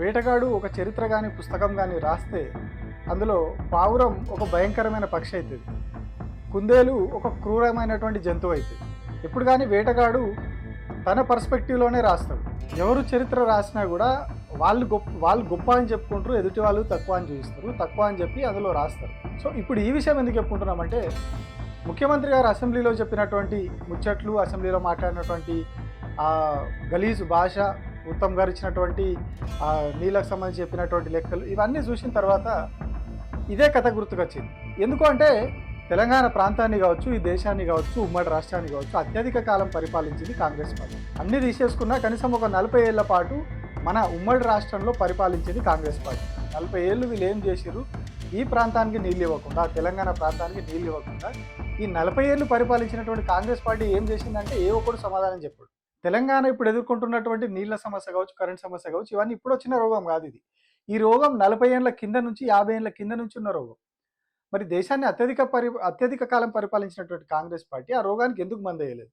వేటగాడు ఒక చరిత్ర కానీ పుస్తకం కానీ రాస్తే అందులో పావురం ఒక భయంకరమైన పక్షి అవుతుంది కుందేలు ఒక క్రూరమైనటువంటి జంతువు అవుతుంది ఇప్పుడు కానీ వేటగాడు తన పర్స్పెక్టివ్లోనే రాస్తాడు. ఎవరు చరిత్ర రాసినా కూడా వాళ్ళు గొప్ప వాళ్ళు గొప్ప అని చెప్పుకుంటారు ఎదుటి వాళ్ళు తక్కువ అని చూపిస్తారు తక్కువ అని చెప్పి అందులో రాస్తారు. సో ఇప్పుడు ఈ విషయం ఎందుకు చెప్పుకుంటున్నామంటే ముఖ్యమంత్రి గారు అసెంబ్లీలో చెప్పినటువంటి ముచ్చట్లు అసెంబ్లీలో మాట్లాడినటువంటి గలీజు భాష ఉత్తమ్ గారు ఇచ్చినటువంటి నీళ్ళకు సంబంధించి చెప్పినటువంటి లెక్కలు ఇవన్నీ చూసిన తర్వాత ఇదే కథ గుర్తుకొచ్చింది. ఎందుకు అంటే తెలంగాణ ప్రాంతాన్ని కావచ్చు ఈ దేశాన్ని కావచ్చు ఉమ్మడి రాష్ట్రాన్ని కావచ్చు అత్యధిక కాలం పరిపాలించింది కాంగ్రెస్ పార్టీ. అన్ని తీసేసుకున్నా కనీసం ఒక నలభై ఏళ్ళ పాటు మన ఉమ్మడి రాష్ట్రంలో పరిపాలించింది కాంగ్రెస్ పార్టీ. నలభై ఏళ్ళు వీళ్ళు ఏం చేసిరు ఈ ప్రాంతానికి నీళ్ళు ఇవ్వకుండా తెలంగాణ ప్రాంతానికి నీళ్ళు ఇవ్వకుండా ఈ నలభై ఏళ్ళు పరిపాలించినటువంటి కాంగ్రెస్ పార్టీ ఏం చేసిందంటే ఏ ఒక్కడు సమాధానం చెప్పాడు. తెలంగాణ ఇప్పుడు ఎదుర్కొంటున్నటువంటి నీళ్ళ సమస్య కావచ్చు కరెంట్ సమస్య కావచ్చు ఇవన్నీ ఇప్పుడు వచ్చిన రోగం కాదు ఇది. ఈ రోగం నలభై ఏళ్ళ కింద నుంచి యాభై ఏళ్ళ కింద నుంచి ఉన్న రోగం. మరి దేశాన్ని అత్యధిక పరి అత్యధిక కాలం పరిపాలించినటువంటి కాంగ్రెస్ పార్టీ ఆ రోగానికి ఎందుకు మందేయలేదు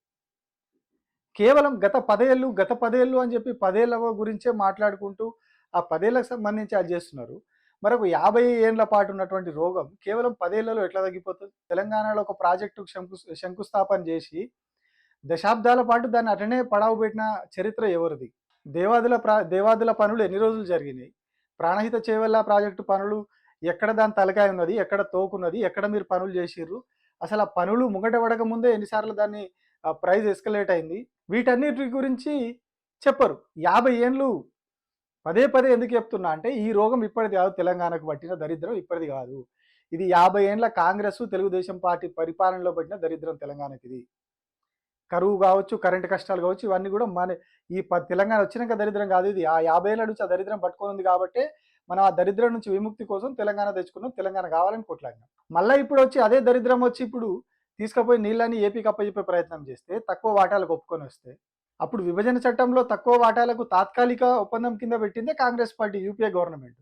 కేవలం గత పదేళ్ళు గత పదేళ్ళు అని చెప్పి పదేళ్ళ గురించే మాట్లాడుకుంటూ ఆ పదేళ్ళకు సంబంధించి అది చేస్తున్నారు. మరొక యాభై ఏళ్ళ పాటు ఉన్నటువంటి రోగం కేవలం పదేళ్ళలో ఎట్లా తగ్గిపోతుంది? తెలంగాణలో ఒక ప్రాజెక్టు శంకు శంకుస్థాపన చేసి దశాబ్దాల పాటు దాన్ని అటనే పడావు పెట్టిన చరిత్ర ఎవరిది? దేవాదుల ప్రా దేవాదుల పనులు ఎన్ని రోజులు జరిగినాయి? ప్రాణహిత చేవెళ్ళ ప్రాజెక్టు పనులు ఎక్కడ దాని తలకాయ ఉన్నది? ఎక్కడ తోకున్నది ఎక్కడ మీరు పనులు చేసిర్రు? అసలు ఆ పనులు ముంగట పడక ముందే ఎన్నిసార్లు దాన్ని ప్రైజ్ ఎస్కలేట్ అయింది? వీటన్నిటి గురించి చెప్పరు. యాభై ఏండ్లు పదే పదే ఎందుకు చెప్తున్నా అంటే ఈ రోగం ఇప్పటిది కాదు. తెలంగాణకు పట్టిన దరిద్రం ఇప్పటిది కాదు. ఇది యాభై ఏండ్ల కాంగ్రెస్ తెలుగుదేశం పార్టీ పరిపాలనలో పట్టిన దరిద్రం తెలంగాణకి ఇది కరువు కావచ్చు కరెంటు కష్టాలు కావచ్చు ఇవన్నీ కూడా మన ఈ తెలంగాణ వచ్చినాక దరిద్రం కాదు ఇది. ఆ యాభై ఏళ్ళ నుంచి ఆ దరిద్రం పట్టుకొని ఉంది కాబట్టి మనం ఆ దరిద్రం నుంచి విముక్తి కోసం తెలంగాణ తెచ్చుకున్నాం తెలంగాణ కావాలని కొట్లాడినాం. మళ్ళీ ఇప్పుడు వచ్చి అదే దరిద్రం వచ్చి ఇప్పుడు తీసుకుపోయి నీళ్ళని ఏపీకి అప్పచెప్పే ప్రయత్నం చేస్తే తక్కువ వాటాలకు ఒప్పుకొని వస్తే అప్పుడు విభజన చట్టంలో తక్కువ వాటాలకు తాత్కాలిక ఒప్పందం కింద పెట్టిందే కాంగ్రెస్ పార్టీ యూపీఏ గవర్నమెంట్.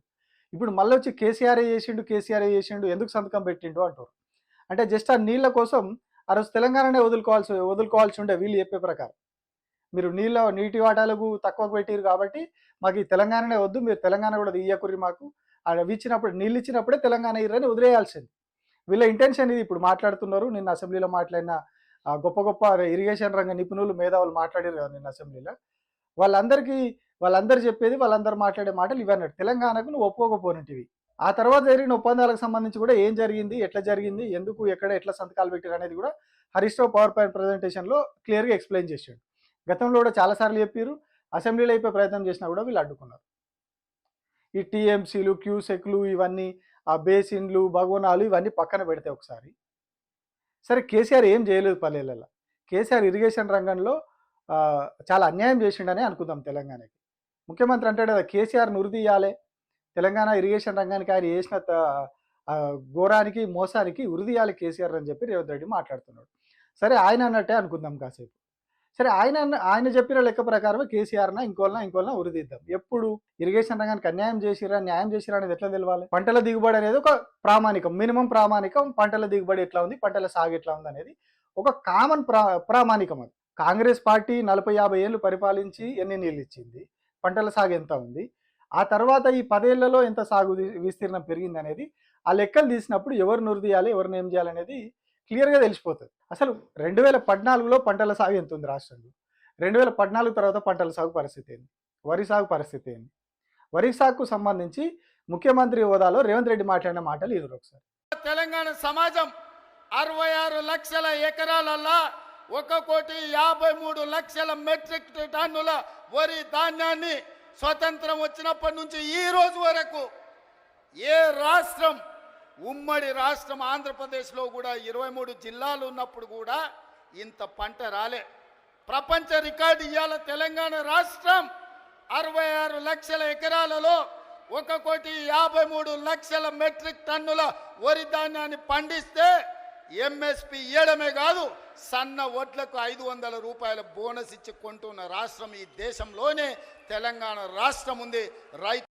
ఇప్పుడు మళ్ళీ వచ్చి కేసీఆర్ చేసిండు కేసీఆర్ చేసిండు ఎందుకు సంతకం పెట్టిండు అంటారు. అంటే జస్ట్ ఆ నీళ్ళ కోసం ఆ రోజు తెలంగాణనే వదులుకోవాల్సి వదులుకోవాల్సి ఉండే వీళ్ళు చెప్పే ప్రకారం. మీరు నీళ్ళ నీటి వాటాలకు తక్కువ పెట్టారు కాబట్టి మాకు ఈ తెలంగాణనే వద్దు మీరు తెలంగాణ కూడా ఇయ్యకురి మాకు. అవి ఇచ్చినప్పుడు నీళ్ళు ఇచ్చినప్పుడే తెలంగాణ ఇరని వదిలేయాల్సింది. వీళ్ళ ఇంటెన్షన్ ఇది. ఇప్పుడు మాట్లాడుతున్నారు నిన్న అసెంబ్లీలో మాట్లాడిన గొప్ప గొప్ప ఇరిగేషన్ రంగ నిపుణులు మేధావులు మాట్లాడారు కదా నిన్న అసెంబ్లీలో. వాళ్ళందరికీ వాళ్ళందరూ చెప్పేది వాళ్ళందరూ మాట్లాడే మాటలు ఇవి తెలంగాణకు నువ్వు ఒప్పుకోకపోయినటివి ఆ తర్వాత జరిగిన ఒప్పందాలకు సంబంధించి కూడా ఏం జరిగింది ఎట్లా జరిగింది ఎందుకు ఎక్కడ ఎట్లా సంతకాలు పెట్టారు అనేది కూడా హరీష్ రావు పవర్ పాయింట్ ప్రజెంటేషన్లో క్లియర్గా ఎక్స్ప్లెయిన్ చేశాడు. గతంలో కూడా చాలాసార్లు చెప్పారు అసెంబ్లీలో అయిపోయి ప్రయత్నం చేసినా కూడా వీళ్ళు అడ్డుకున్నారు. ఈ టీఎంసీలు క్యూసెక్లు ఇవన్నీ ఆ బేసిన్లు భగవనాలు ఇవన్నీ పక్కన పెడితే ఒకసారి. సరే కేసీఆర్ ఏం చేయలేదు పల్లెలలో కేసీఆర్ ఇరిగేషన్ రంగంలో చాలా అన్యాయం చేసిండని అనుకుందాం తెలంగాణకి. ముఖ్యమంత్రి అంటాడు కదా కేసీఆర్ నురిదీయాలి తెలంగాణ ఇరిగేషన్ రంగానికి ఆయన చేసిన త- ఘోరానికి మోసానికి ఉరిదీయాలి కేసీఆర్ అని చెప్పి రేవంత్ రెడ్డి మాట్లాడుతున్నాడు. సరే ఆయన అన్నట్టే అనుకుందాం కాసేపు. సరే ఆయన ఆయన చెప్పిన లెక్క ప్రకారం కేసీఆర్న ఇంకోళ్ళ ఇంకోళ్ళ ఉరిదిద్దాం ఎప్పుడు? ఇరిగేషన్ రంగానికి అన్యాయం చేసిరా న్యాయం చేసిరా అనేది ఎట్లా తెలవాలి? పంటల దిగుబడి అనేది ఒక ప్రామాణికం మినిమం ప్రామాణికం పంటల దిగుబడి ఎట్లా ఉంది పంటల సాగు ఎట్లా ఉంది అనేది ఒక కామన్ ప్రా ప్రామాణికం అది. కాంగ్రెస్ పార్టీ నలభై యాభై ఏళ్ళు పరిపాలించి ఎన్ని నీళ్ళు ఇచ్చింది? పంటల సాగు ఎంత ఉంది? ఆ తర్వాత ఈ పదేళ్ళలో ఎంత సాగు విస్తీర్ణం పెరిగింది అనేది ఆ లెక్కలు తీసినప్పుడు ఎవరు నురిదీయాలి ఎవరిని ఏం చేయాలనేది క్లియర్గా తెలిసిపోతుంది. అసలు రెండు వేల పద్నాలుగులో పంటల సాగు ఎంత ఉంది రాష్ట్రంలో? రెండు వేల పద్నాలుగు తర్వాత పంటల సాగు పరిస్థితి ఏంది? వరి సాగు పరిస్థితి ఏంది? వరి సాగుకు సంబంధించి ముఖ్యమంత్రి హోదాలో రేవంత్ రెడ్డి మాట్లాడిన మాటలు ఇది ఒకసారి. తెలంగాణ సమాజం అరవై ఆరు లక్షల ఎకరాలల్లా ఒక కోటి యాభై మూడు లక్షల మెట్రిక్ టన్నుల వరి ధాన్యాన్ని స్వతంత్రం వచ్చినప్పటి నుంచి ఈ రోజు వరకు ఏ రాష్ట్రం ఉమ్మడి రాష్ట్రం ఆంధ్రప్రదేశ్లో కూడా ఇరవై మూడు జిల్లాలు ఉన్నప్పుడు కూడా ఇంత పంట రాలే. ప్రపంచ రికార్డు ఇవాళ తెలంగాణ రాష్ట్రం అరవై ఆరు లక్షల ఎకరాలలో ఒక కోటి యాభై మూడు లక్షల మెట్రిక్ టన్నుల వరి ధాన్యాన్ని పండిస్తే ఎంఎస్పి ఇవ్వడమే కాదు సన్న ఓట్లకు ఐదు వందల రూపాయల బోనస్ ఇచ్చి కొంటున్న రాష్ట్రం ఈ దేశంలోనే తెలంగాణ రాష్ట్రం ఉంది. రైతు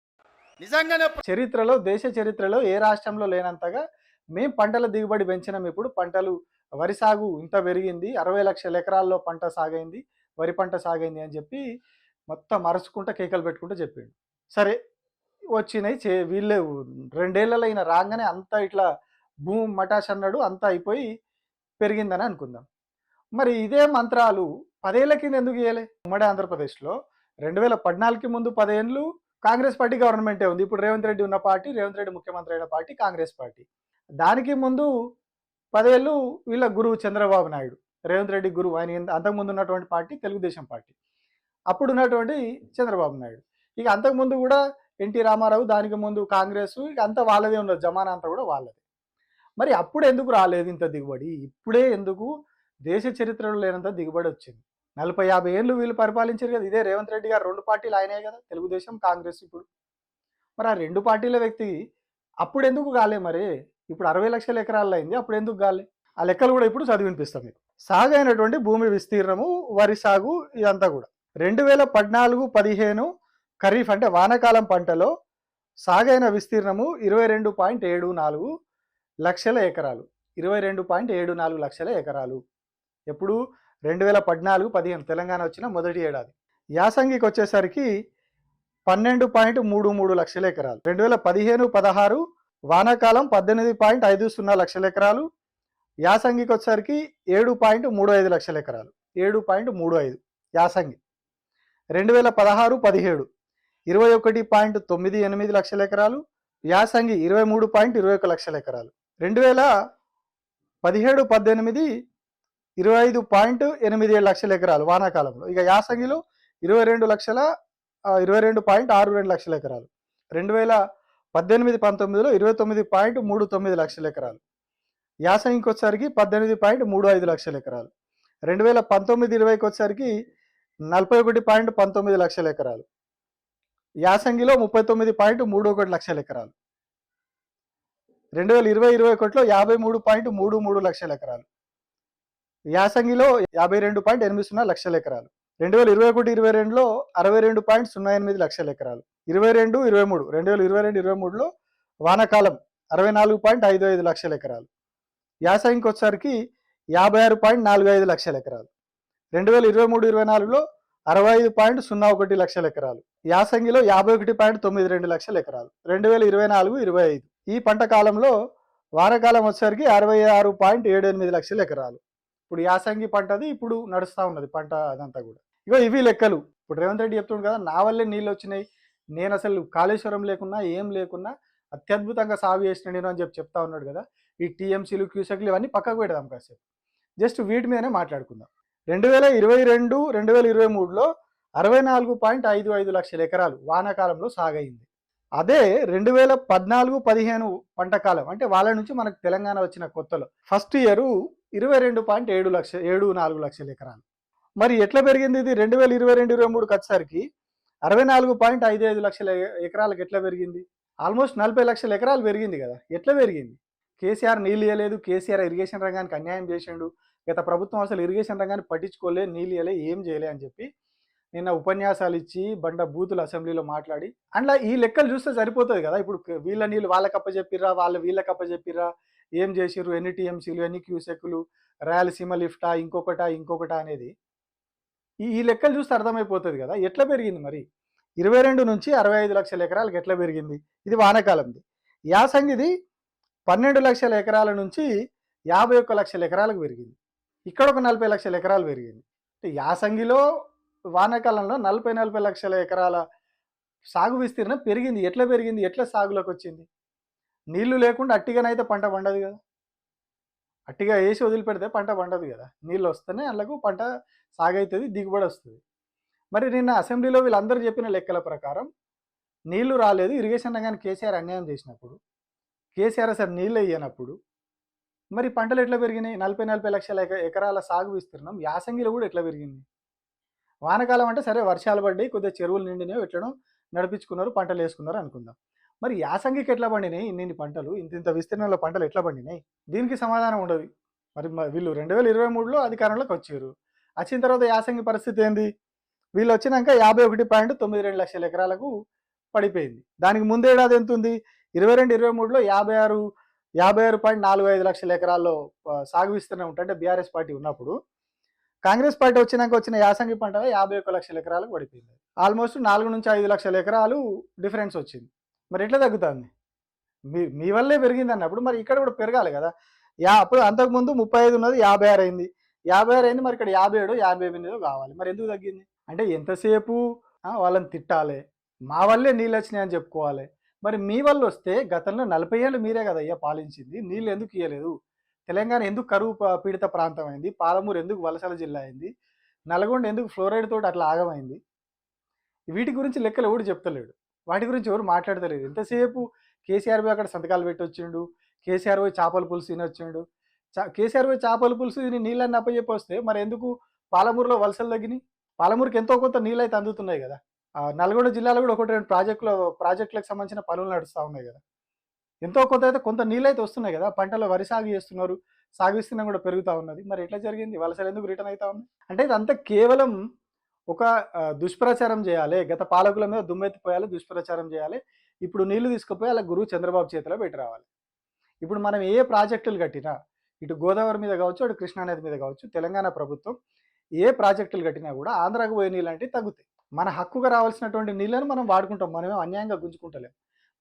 నిజంగానే చరిత్రలో దేశ చరిత్రలో ఏ రాష్ట్రంలో లేనంతగా మేం పంటల దిగుబడి పెంచినాం ఇప్పుడు. పంటలు వరి సాగు ఇంత పెరిగింది. అరవై లక్షల ఎకరాల్లో పంట సాగైంది వరి పంట సాగైంది అని చెప్పి మొత్తం అరుచుకుంటా కేకలు పెట్టుకుంటూ చెప్పిండు. సరే వచ్చినాయి చే వీళ్ళే రెండేళ్ళలో ఈయన రాగానే అంతా ఇట్లా భూమి మటాష్ అన్నాడు అంతా అయిపోయి పెరిగిందని అనుకుందాం. మరి ఇదే మంత్రాలు పదేళ్ళ కింద ఎందుకు ఇవ్వలే ఉమ్మడి ఆంధ్రప్రదేశ్లో రెండు వేల పద్నాలుగుకి ముందు పదేళ్ళు కాంగ్రెస్ పార్టీ గవర్నమెంటే ఉంది. ఇప్పుడు రేవంత్ రెడ్డి ఉన్న పార్టీ రేవంత్ రెడ్డి ముఖ్యమంత్రి అయిన పార్టీ కాంగ్రెస్ పార్టీ. దానికి ముందు పదేళ్ళు వీళ్ళ గురువు చంద్రబాబు నాయుడు. రేవంత్ రెడ్డి గురువు. ఆయన అంతకుముందు ఉన్నటువంటి పార్టీ తెలుగుదేశం పార్టీ. అప్పుడు ఉన్నటువంటి చంద్రబాబు నాయుడు. ఇక అంతకుముందు కూడా ఎన్టీ రామారావు దానికి ముందు కాంగ్రెస్ ఇక అంతా వాళ్ళదే ఉన్నది. జమానా అంతా కూడా వాళ్ళదే. మరి అప్పుడు ఎందుకు రాలేదు ఇంత దిగుబడి? ఇప్పుడే ఎందుకు దేశ చరిత్రలో లేనంత దిగుబడి వచ్చింది. నలభై యాభై ఏళ్ళు వీళ్ళు పరిపాలించారు కదా ఇదే రేవంత్ రెడ్డి గారు రెండు పార్టీలు ఆయనే కదా తెలుగుదేశం కాంగ్రెస్ ఇప్పుడు. మరి ఆ రెండు పార్టీల వ్యక్తి అప్పుడు ఎందుకు కాలే మరి? ఇప్పుడు అరవై లక్షల ఎకరాల్లో అయింది అప్పుడు ఎందుకు కాలే? ఆ లెక్కలు కూడా ఇప్పుడు చదివినిపిస్తాం మీకు. సాగు అయినటువంటి భూమి విస్తీర్ణము వరి సాగు ఇదంతా కూడా. రెండు వేల పద్నాలుగు పదిహేను ఖరీఫ్ అంటే వానాకాలం పంటలో సాగైన విస్తీర్ణము ఇరవై రెండు పాయింట్ ఏడు నాలుగు లక్షల ఎకరాలు. ఇరవై రెండు పాయింట్ ఏడు నాలుగు లక్షల ఎకరాలు. ఎప్పుడు? రెండు వేల పద్నాలుగు పదిహేను. తెలంగాణ వచ్చిన మొదటి ఏడాది. యాసంగికి వచ్చేసరికి పన్నెండు పాయింట్ మూడు మూడు లక్షల ఎకరాలు. రెండు వేల పదిహేను పదహారు వానాకాలం పద్దెనిమిది పాయింట్ ఐదు సున్నా లక్షల ఎకరాలు. యాసంగికి వచ్చేసరికి ఏడు పాయింట్ మూడు ఐదు లక్షల ఎకరాలు. ఏడు పాయింట్ మూడు ఐదు యాసంగి. రెండు వేల పదహారు పదిహేడు ఇరవై ఒకటి పాయింట్ తొమ్మిది ఎనిమిది లక్షల ఎకరాలు. యాసంగి ఇరవై మూడు పాయింట్ ఇరవై ఒక లక్షల ఎకరాలు. రెండు వేల పదిహేడు పద్దెనిమిది ఇరవై ఐదు పాయింట్ ఎనిమిది ఏడు లక్షల ఎకరాలు వానాకాలంలో. ఇక యాసంగిలో ఇరవై రెండు లక్షల ఇరవై రెండు పాయింట్ ఆరు రెండు లక్షల ఎకరాలు. రెండు వేల పద్దెనిమిది పంతొమ్మిదిలో ఇరవై తొమ్మిది పాయింట్ మూడు తొమ్మిది లక్షల ఎకరాలు. యాసంగికి వచ్చేసరికి పద్దెనిమిది పాయింట్ మూడు ఐదు లక్షల ఎకరాలు. రెండు వేల పంతొమ్మిది ఇరవైకి వచ్చేసరికి నలభై ఒకటి పాయింట్ పంతొమ్మిది లక్షల ఎకరాలు. యాసంగిలో ముప్పై తొమ్మిది పాయింట్ మూడు ఒకటి లక్షల ఎకరాలు. రెండు వేల ఇరవై ఇరవై ఒకటిలో యాభై మూడు పాయింట్ మూడు మూడు లక్షల ఎకరాలు. యాసంగిలో యాభై రెండు పాయింట్ ఎనిమిది సున్నా లక్షల ఎకరాలు. రెండు వేల ఇరవై ఒకటి ఇరవై రెండులో అరవై రెండు పాయింట్ సున్నా ఎనిమిది లక్షల ఎకరాలు. ఇరవై రెండు ఇరవై మూడు రెండు వేల ఇరవై రెండు ఇరవై మూడులో వానాకాలం అరవై నాలుగు పాయింట్ ఐదు ఐదు లక్షల ఎకరాలు. యాసంగికి వచ్చేసరికి యాభై ఆరు పాయింట్ నాలుగు ఐదు లక్షల ఎకరాలు. రెండు వేల ఇరవై మూడు ఇరవై నాలుగులో అరవై ఐదు పాయింట్ సున్నా ఒకటి లక్షల ఎకరాలు. యాసంగిలో యాభై ఒకటి పాయింట్ తొమ్మిది రెండు లక్షల ఎకరాలు. రెండు వేల ఇరవై నాలుగు ఇరవై ఐదు. ఈ పంట కాలంలో వానకాలం వచ్చేసరికి అరవై ఆరు పాయింట్ ఏడు ఎనిమిది లక్షల ఎకరాలు. ఇప్పుడు యాసంగి పంటది ఇప్పుడు నడుస్తూ ఉన్నది పంట అదంతా కూడా. ఇగో ఇవి లెక్కలు. ఇప్పుడు రేవంత్ రెడ్డి చెప్తుండు కదా నా వల్లే నీళ్ళు వచ్చినాయి. నేను అసలు కాళేశ్వరం లేకున్నా ఏం లేకున్నా అత్యద్భుతంగా సాగు చేసిన నేను అని చెప్పి చెప్తా ఉన్నాడు కదా. ఈ టీఎంసీలు క్యూసెక్లు ఇవన్నీ పక్కకు పెడదాం కాసేపు. జస్ట్ వీటి మీదనే మాట్లాడుకుందాం. రెండు వేల ఇరవై రెండు రెండు వేల ఇరవై మూడులో అరవై నాలుగు పాయింట్ ఐదు ఐదు లక్షల ఎకరాలు వానాకాలంలో సాగైంది. అదే రెండు వేల పద్నాలుగు పదిహేను పంట కాలం అంటే వాళ్ళ నుంచి మనకు తెలంగాణ వచ్చిన కొత్తలో. ఫస్ట్ ఇయర్ ఇరవై రెండు పాయింట్ ఏడు లక్ష ఏడు నాలుగు లక్షల ఎకరాలు. మరి ఎట్లా పెరిగింది ఇది? రెండు వేల ఇరవై రెండు ఇరవై మూడుకి వచ్చేసరికి అరవై నాలుగు పాయింట్ ఐదు ఐదు లక్షల ఎకరాలకు ఎట్లా పెరిగింది? ఆల్మోస్ట్ నలభై లక్షల ఎకరాలు పెరిగింది కదా. ఎట్లా పెరిగింది? కేసీఆర్ నీళ్ళు ఇవ్వలేదు కేసీఆర్ ఇరిగేషన్ రంగానికి అన్యాయం చేసిండు. గత ప్రభుత్వం అసలు ఇరిగేషన్ రంగాన్ని పట్టించుకోలే నీళ్ళు ఇవ్వలే ఏం చేయలే అని చెప్పి నిన్న ఉపన్యాసాలు ఇచ్చి బండ బూతులు అసెంబ్లీలో మాట్లాడి అందులో ఈ లెక్కలు చూస్తే సరిపోతుంది కదా? ఇప్పుడు వీళ్ళ నీళ్ళు వాళ్ళకి అప్పచెప్పిర్రా వాళ్ళ వీళ్ళకి అప్పచెప్పిర్రా? ఏం చేసిర్రు? ఎన్ని టీఎంసీలు ఎన్ని క్యూసెక్లు? రాయలసీమ లిఫ్టా ఇంకొకటా ఇంకొకటా అనేది? ఈ ఈ లెక్కలు చూస్తే అర్థమైపోతుంది కదా? ఎట్లా పెరిగింది మరి? ఇరవై రెండు నుంచి అరవై ఐదు లక్షల ఎకరాలకు ఎట్లా పెరిగింది? ఇది వానాకాలంది. యాసంగిది పన్నెండు లక్షల ఎకరాల నుంచి యాభై ఒక్క లక్షల ఎకరాలకు పెరిగింది. ఇక్కడ ఒక నలభై లక్షల ఎకరాలు పెరిగింది. అంటే యాసంగిలో వానాకాలంలో నలభై నలభై లక్షల ఎకరాల సాగు విస్తీర్ణం పెరిగింది. ఎట్లా పెరిగింది? ఎట్లా సాగులోకి వచ్చింది? నీళ్ళు లేకుండా అట్టిగానైతే పంట పండదు కదా? అట్టిగా వేసి వదిలిపెడితే పంట పండదు కదా? నీళ్ళు వస్తేనే అందులో పంట సాగవుతుంది దిగుబడి వస్తుంది. మరి నిన్న అసెంబ్లీలో వీళ్ళందరూ చెప్పిన లెక్కల ప్రకారం నీళ్ళు రాలేదు. ఇరిగేషన్ రంగాన్ని కేసీఆర్ అన్యాయం చేసినప్పుడు కేసీఆర్ అసలు నీళ్ళు వేయనప్పుడు మరి పంటలు ఎట్లా పెరిగినాయి? నలభై నలభై లక్షల ఎక- ఎకరాల సాగు విస్తీర్ణం యాసంగిలో కూడా ఎట్లా పెరిగింది? వానకాలం అంటే సరే వర్షాలు పడ్డాయి కొద్దిగా చెరువులు నిండినవి ఎట్లనో నడిపించుకున్నారు పంటలు వేసుకున్నారు అనుకుందాం. మరి యాసంగికి ఎట్లా పండినాయి? ఇన్ని పంటలు ఇంత ఇంత విస్తీర్ణంలో పంటలు ఎట్లా పండినాయి? దీనికి సమాధానం ఉండదు. మరి వీళ్ళు రెండు వేల ఇరవై మూడులో అధికారంలోకి వచ్చారు. వచ్చిన తర్వాత యాసంగి పరిస్థితి ఏంది? వీళ్ళు వచ్చినాక యాభై ఒకటి పాయింట్ తొమ్మిది రెండు లక్షల ఎకరాలకు పడిపోయింది. దానికి ముందేడాది ఎంత ఉంది? ఇరవై రెండు ఇరవై మూడులో యాభై ఆరు యాభై ఆరు పాయింట్ నాలుగు ఐదు లక్షల ఎకరాల్లో సాగు విస్తీర్ణం ఉంటే బీఆర్ఎస్ పార్టీ ఉన్నప్పుడు కాంగ్రెస్ పార్టీ వచ్చినాక వచ్చిన యాసంగి పంట యాభై ఒక్క లక్షల ఎకరాలకు పడిపోయింది. ఆల్మోస్ట్ నాలుగు నుంచి ఐదు లక్షల ఎకరాలు డిఫరెన్స్ వచ్చింది. మరి ఎట్లా తగ్గుతుంది? మీ మీ వల్లే పెరిగింది అన్నప్పుడు మరి ఇక్కడ కూడా పెరగాలి కదా. యా అప్పుడు అంతకుముందు ముప్పై ఐదు ఉన్నది యాభై ఆరు అయింది. యాభై ఆరు అయింది మరి ఇక్కడ యాభై ఏడు యాభై ఎనిమిది కావాలి. మరి ఎందుకు తగ్గింది? అంటే ఎంతసేపు వాళ్ళని తిట్టాలి. మా వల్లే నీళ్ళు వచ్చినాయి అని చెప్పుకోవాలి. మరి మీ వల్ల వస్తే గతంలో నలభై ఏళ్ళు మీరే కదా అయ్యా పాలించింది. నీళ్ళు ఎందుకు ఇవ్వలేదు తెలంగాణ ఎందుకు కరువు పీడిత ప్రాంతం అయింది? పాలమూరు ఎందుకు వలసల జిల్లా అయింది? నల్గొండ ఎందుకు ఫ్లోరైడ్ తోటి అట్లా ఆగమైంది? వీటి గురించి లెక్కలు ఎవడు చెప్తలేడు. వాటి గురించి ఎవరు మాట్లాడతలేరు. ఎంతసేపు కేసీఆర్ పోయి అక్కడ సంతకాలు పెట్టి వచ్చిండు కేసీఆర్ పోయి చేపల పులుసు తినొచ్చిండు? కేసీఆర్ పోయి చేపల పులుసు తిని నీళ్ళని అప్పచెప్పి వస్తే మరి ఎందుకు పాలమూరులో వలసలు తగ్గినాయి? పాలమూరుకి ఎంతో కొంత నీళ్ళు అయితే అందుతున్నాయి కదా. నల్గొండ జిల్లాలో కూడా ఒకటి రెండు ప్రాజెక్టులు ప్రాజెక్టులకు సంబంధించిన పనులు నడుస్తూ ఉన్నాయి కదా. ఎంతో కొంత అయితే కొంత నీళ్ళు అయితే వస్తున్నాయి కదా పంటలో వరి సాగు చేస్తున్నారు సాగు విస్తీర్ణం కూడా పెరుగుతూ ఉన్నది. మరి ఎట్లా జరిగింది? వలసలు ఎందుకు రిటర్న్ అవుతా ఉంది అంటే ఇదంతా కేవలం ఒక దుష్ప్రచారం చేయాలి. గత పాలకుల మీద దుమ్మెత్తిపోయాలి దుష్ప్రచారం చేయాలి. ఇప్పుడు నీళ్ళు తీసుకుపోయి అలా గురువు చంద్రబాబు చేతిలో పెట్టి రావాలి. ఇప్పుడు మనం ఏ ప్రాజెక్టులు కట్టినా ఇటు గోదావరి మీద కావచ్చు అటు కృష్ణానది మీద కావచ్చు తెలంగాణ ప్రభుత్వం ఏ ప్రాజెక్టులు కట్టినా కూడా ఆంధ్రాకు పోయే నీళ్ళు అంటే తగ్గుతాయి. మన హక్కుగా రావాల్సినటువంటి నీళ్ళను మనం వాడుకుంటాం. మనమే అన్యాయంగా గుంజుకుంటలేం.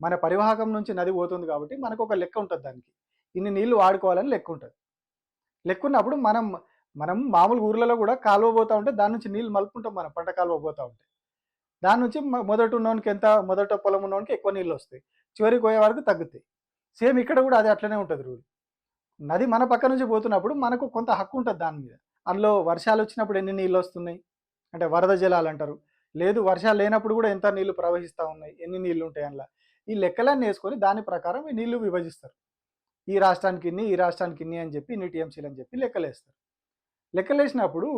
మన పరివాహకం నుంచి నది పోతుంది కాబట్టి మనకు ఒక లెక్క ఉంటుంది దానికి. ఇన్ని నీళ్ళు వాడుకోవాలని లెక్క ఉంటుంది. లెక్క ఉన్నప్పుడు మనం మనం మామూలు ఊర్లలో కూడా కాలువ పోతూ ఉంటే దాని నుంచి నీళ్ళు మలుపుకుంటాం మనం పంట కాలువ పోతూ ఉంటే. దాని నుంచి మొదట ఉన్నోనికి ఎంత మొదట పొలం ఉన్నోనికి ఎక్కువ నీళ్ళు వస్తాయి. చివరికి పోయే వరకు తగ్గుతాయి. సేమ్ ఇక్కడ కూడా అది అట్లనే ఉంటుంది రూల్. నది మన పక్క నుంచి పోతున్నప్పుడు మనకు కొంత హక్కు ఉంటుంది దాని మీద. అందులో వర్షాలు వచ్చినప్పుడు ఎన్ని నీళ్ళు వస్తున్నాయి? అంటే వరద జలాలు అంటారు. లేదు వర్షాలు లేనప్పుడు కూడా ఎంత నీళ్ళు ప్రవహిస్తూ ఉన్నాయి? ఎన్ని నీళ్ళు ఉంటాయి అందులో? ఈ లెక్కలన్నీ వేసుకొని దాని ప్రకారం ఈ నీళ్ళు విభజిస్తారు. ఈ రాష్ట్రానికి ఇన్ని ఈ రాష్ట్రానికి ఇన్ని అని చెప్పి ఇన్ని టీఎంసీలు అని చెప్పి లెక్కలేస్తారు. లెక్కలేసినప్పుడు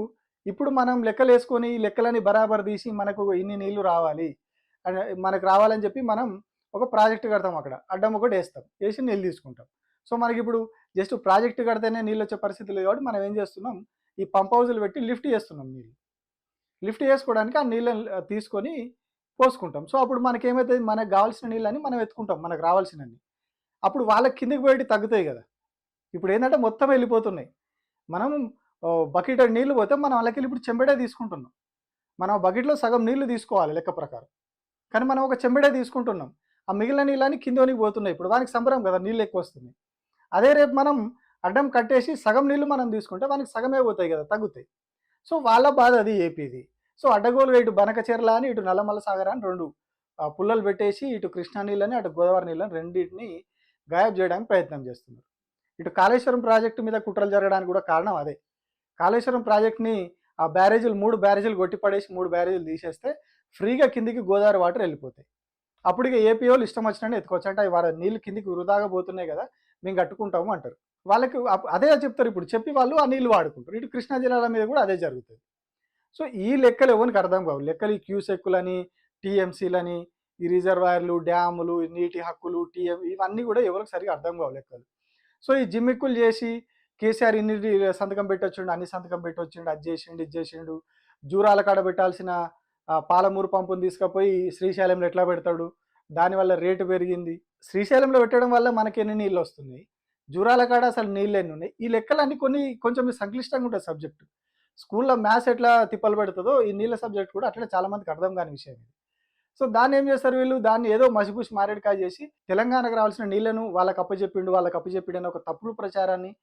ఇప్పుడు మనం లెక్కలు వేసుకొని ఈ లెక్కలని బరాబర్ తీసి మనకు ఇన్ని నీళ్ళు రావాలి మనకు రావాలని చెప్పి మనం ఒక ప్రాజెక్ట్ కడతాం అక్కడ. అడ్డం ఒకటి వేస్తాం వేసి నీళ్ళు తీసుకుంటాం. సో మనకి ఇప్పుడు జస్ట్ ప్రాజెక్ట్ కడితేనే నీళ్ళు వచ్చే పరిస్థితి లేదు కాబట్టి మనం ఏం చేస్తున్నాం? ఈ పంప్ హౌజులు పెట్టి లిఫ్ట్ చేస్తున్నాం నీళ్ళు లిఫ్ట్ చేసుకోవడానికి ఆ నీళ్ళని తీసుకొని పోసుకుంటాం. సో అప్పుడు మనకి మనకు కావాల్సిన నీళ్ళని మనం ఎత్తుకుంటాం. మనకు రావాల్సినవి అప్పుడు వాళ్ళకి కిందికి పోయి తగ్గుతాయి కదా. ఇప్పుడు ఏంటంటే మొత్తం వెళ్ళిపోతున్నాయి. మనం బకెట్ నీళ్ళు పోతే మనం వాళ్ళకి ఇప్పుడు చెంబడే తీసుకుంటున్నాం. మనం ఆ బకెట్లో సగం నీళ్ళు తీసుకోవాలి లెక్క ప్రకారం. కానీ మనం ఒక చెంబడే తీసుకుంటున్నాం. ఆ మిగిలిన నీళ్ళని కిందోనికి పోతున్నాయి. ఇప్పుడు వానికి సంబరం కదా నీళ్ళు ఎక్కువ వస్తుంది అదే రేపు మనం అడ్డం కట్టేసి సగం నీళ్ళు మనం తీసుకుంటే వానికి సగమే పోతాయి కదా తగ్గుతాయి. సో వాళ్ళ బాధ అది ఏపీది. సో అడ్డగోలుగా ఇటు బనకచెర్ల అని ఇటు నల్లమల్ల సాగర్ అని రెండు పుల్లలు పెట్టేసి ఇటు కృష్ణా నీళ్ళని అటు గోదావరి నీళ్ళని రెండింటిని గాయబ్ చేయడానికి ప్రయత్నం చేస్తున్నారు. ఇటు కాళేశ్వరం ప్రాజెక్టు మీద కుట్రలు జరగడానికి కూడా కారణం అదే. కాళేశ్వరం ప్రాజెక్ట్ని ఆ బ్యారేజీలు మూడు బ్యారేజీలు కొట్టిపడేసి మూడు బ్యారేజీలు తీసేస్తే ఫ్రీగా కిందికి గోదావరి వాటర్ వెళ్ళిపోతాయి. అప్పటికే ఏపీ వాళ్ళు ఇష్టం వచ్చినట్టు ఎత్తుకోవచ్చు. అంటే అవి వాళ్ళ నీళ్ళు కిందికి వృధాగా పోతున్నాయి కదా మేము కట్టుకుంటాము అంటారు. వాళ్ళకి అదే చెప్తారు ఇప్పుడు. చెప్పి వాళ్ళు ఆ నీళ్ళు వాడుకుంటారు. ఇటు కృష్ణా జిల్లాల మీద కూడా అదే జరుగుతుంది. సో ఈ లెక్కలు ఎవరికి అర్థం కావు. లెక్కలు ఈ క్యూసెక్కులని టీఎంసీలని ఈ రిజర్వాయర్లు డ్యాములు నీటి హక్కులు టీఎం ఇవన్నీ కూడా ఎవరికి సరిగా అర్థం కావు లెక్కలు. సో ఈ జిమ్మిక్కులు చేసి కేసీఆర్ ఇన్ని సంతకం పెట్టొచ్చిండు అన్ని సంతకం పెట్టొచ్చిండు అది చేసిండు ఇది చేసిండు జూరాల కాడ పెట్టాల్సిన పాలమూరు పంపును తీసుకుపోయి శ్రీశైలంలో ఎట్లా పెడతాడు? దానివల్ల రేటు పెరిగింది. శ్రీశైలంలో పెట్టడం వల్ల మనకి ఎన్ని నీళ్ళు వస్తున్నాయి? జూరాల కాడ అసలు నీళ్ళు ఎన్ని ఉన్నాయి? ఈ లెక్కలన్నీ కొన్ని కొంచెం సంక్లిష్టంగా ఉంటుంది సబ్జెక్ట్. స్కూల్లో మ్యాథ్స్ ఎట్లా తిప్పలు పెడుతుందో ఈ నీళ్ళ సబ్జెక్ట్ కూడా అట్లా చాలా మందికి అర్థం కాని విషయం ఇది. సో దాన్ని ఏం చేస్తారు వీళ్ళు? దాన్ని ఏదో మసిపూసి మారేడుకాయ చేసి తెలంగాణకు రావాల్సిన నీళ్ళను వాళ్ళకి అప్పచెప్పిండు వాళ్ళకి అప్పచెప్పిండు అనే ఒక తప్పుడు ప్రచారాన్ని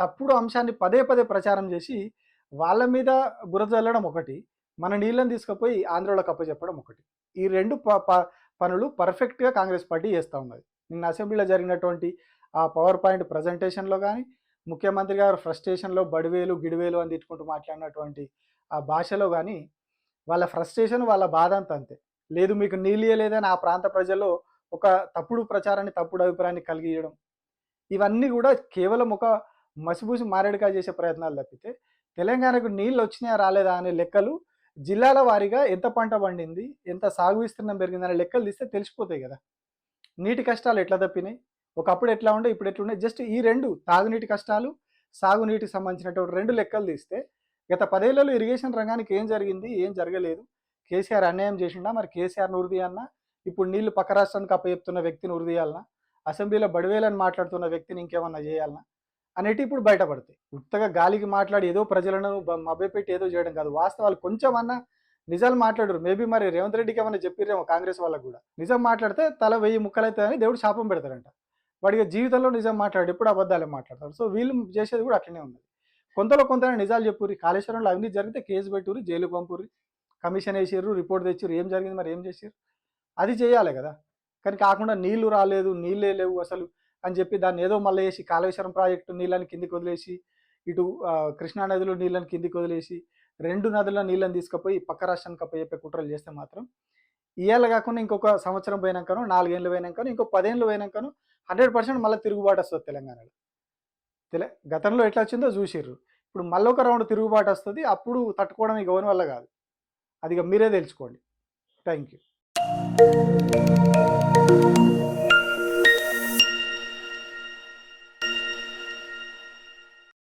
తప్పుడు అంశాన్ని పదే పదే ప్రచారం చేసి వాళ్ళ మీద బురద చల్లడం ఒకటి మన నీళ్ళని తీసుకుపోయి ఆంధ్రలోకి అప్పచెప్పడం ఒకటి. ఈ రెండు ప- ప- పనులు పర్ఫెక్ట్గా కాంగ్రెస్ పార్టీ చేస్తూ ఉన్నది. నిన్న అసెంబ్లీలో జరిగినటువంటి ఆ పవర్ పాయింట్ ప్రజెంటేషన్లో కానీ ముఖ్యమంత్రి గారు ఫ్రస్ట్రేషన్లో బడివేలు గిడివేలు అని తిట్టుకుంటూ మాట్లాడినటువంటి ఆ భాషలో కానీ వాళ్ళ ఫ్రస్ట్రేషన్ వాళ్ళ బాధ అంత అంతే. లేదు మీకు నీళ్ళియలేదని ఆ ప్రాంత ప్రజల్లో ఒక తప్పుడు ప్రచారాన్ని తప్పుడు అభిప్రాయాన్ని కలిగియడం ఇవన్నీ కూడా కేవలం ఒక మసిబూసి మారేడుకాయ చేసే ప్రయత్నాలు తప్పితే తెలంగాణకు నీళ్ళు వచ్చినాయా రాలేదా అనే లెక్కలు జిల్లాల వారీగా ఎంత పంట పండింది ఎంత సాగు విస్తీర్ణం పెరిగింది అనే లెక్కలు తీస్తే తెలిసిపోతాయి కదా. నీటి కష్టాలు ఎట్లా తప్పినాయి? ఒకప్పుడు ఎట్లా ఉండే ఇప్పుడు ఎట్లా జస్ట్ ఈ రెండు తాగునీటి కష్టాలు సాగునీటికి సంబంధించినటువంటి రెండు లెక్కలు తీస్తే గత పదేళ్ళలో ఇరిగేషన్ రంగానికి ఏం జరిగింది ఏం జరగలేదు. కేసీఆర్ అన్యాయం చేసిండా? మరి కేసీఆర్ ఉరిది ఇప్పుడు నీళ్ళు పక్క రాష్ట్రానికి అప్పచెప్తున్న వ్యక్తిని ఉరిదీయాలనా అసెంబ్లీలో బడివేలని మాట్లాడుతున్న వ్యక్తిని ఇంకేమన్నా చేయాలనా? అనేటి ఇప్పుడు బయటపడతాయి. ఉత్తగా గాలికి మాట్లాడి ఏదో ప్రజలను మభ్యపెట్టి ఏదో చేయడం కాదు. వాస్తవాలు కొంచెం అన్నా నిజాలు మాట్లాడరు. మేబీ మరి రేవంత్ రెడ్డికి ఏమైనా చెప్పిరేమో కాంగ్రెస్ వాళ్ళకు కూడా. నిజం మాట్లాడితే తల వెయ్యి ముక్కలవుతుందని దేవుడు శాపం పెడతారంట వాడికి జీవితంలో నిజం మాట్లాడు ఎప్పుడు అబద్ధాలే మాట్లాడతారు సో వీళ్ళు చేసేది కూడా అట్లనే ఉన్నది కొంతలో కొంత నిజాలు చెప్పుర్రి. కాళేశ్వరంలో అవినీతి జరిగితే కేసు పెట్టుర్రి జైలు పంపుర్రి. కమిషన్ వేసిర్రు రిపోర్ట్ తెచ్చిర్రు. ఏం జరిగింది మరి? ఏం చేసిర్రు? అది చేయాలి కదా. కానీ కాకుండా నీళ్ళు రాలేదు నీళ్ళే లేవు అసలు అని చెప్పి దాన్ని ఏదో మళ్ళీ వేసి కాళేశ్వరం ప్రాజెక్టు నీళ్ళని కిందికి వదిలేసి ఇటు కృష్ణా నదిలో నీళ్ళని కిందికి వదిలేసి రెండు నదుల నీళ్ళని తీసుకుపోయి పక్క రాష్ట్రానికి అప్ప చెప్పే కుట్రలు చేస్తే మాత్రం ఇవాళ కాకుండా ఇంకొక సంవత్సరం పోయినాకనో నాలుగేళ్ళు పోయినాకనో ఇంకో పదేళ్ళు పోయినాకనో హండ్రెడ్ పర్సెంట్ మళ్ళీ తిరుగుబాటు వస్తుంది తెలంగాణలో. తెల గతంలో ఎట్లా వచ్చిందో చూసిర్రు. ఇప్పుడు మళ్ళీ ఒక రౌండ్ తిరుగుబాటు వస్తుంది అప్పుడు తట్టుకోవడం ఈ గవర్న వల్ల కాదు. అది ఇక మీరే తెలుసుకోండి. Thank you